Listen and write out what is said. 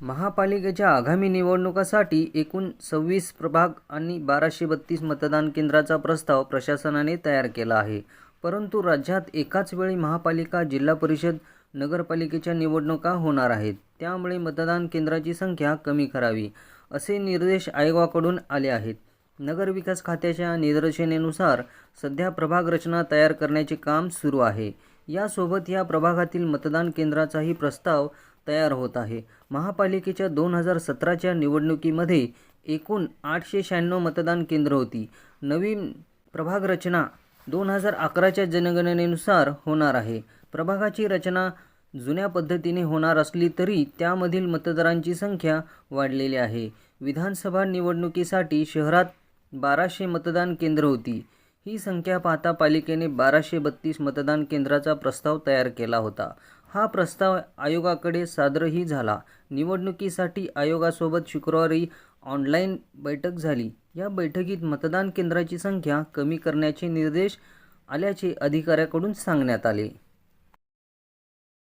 महापालिकेच्या आगामी निवडणुकासाठी एकूण सव्वीस प्रभाग आणि बाराशे बत्तीस मतदान केंद्राचा प्रस्ताव प्रशासनाने तयार केला आहे. परंतु राज्यात एकाच वेळी महापालिका जिल्हा परिषद नगरपालिकेच्या निवडणुका होणार आहेत. त्यामुळे मतदान केंद्राची संख्या कमी करावी असे निर्देश आयोगाकडून आले आहेत. नगरविकास खात्याच्या निर्देशनेनुसार सध्या प्रभाग रचना तयार करण्याचे काम सुरू आहे. यासोबत या प्रभागातील मतदान केंद्राचाही प्रस्ताव तयार होत आहे. महापालिकेच्या दोन हजार सतराच्या निवडणुकीमध्ये एकूण आठशे शहाण्णव मतदान केंद्र होती. नवीन प्रभाग रचना दोन हजार अकराच्या जनगणनेनुसार होणार आहे. प्रभागाची रचना जुन्या पद्धतीने होणार असली तरी त्यामधील मतदारांची संख्या वाढलेली आहे. विधानसभा निवडणुकीसाठी शहरात बाराशे मतदान केंद्र होती. ही संख्या पाहता पालिकेने बाराशे बत्तीस मतदान केंद्राचा प्रस्ताव तयार केला होता. हा प्रस्ताव आयोगाकडे सादरही झाला. निवडणुकीसाठी आयोगासोबत शुक्रवारी ऑनलाईन बैठक झाली. या बैठकीत मतदान केंद्राची संख्या कमी करण्याचे निर्देश आल्याचे अधिकाऱ्याकडून सांगण्यात आले.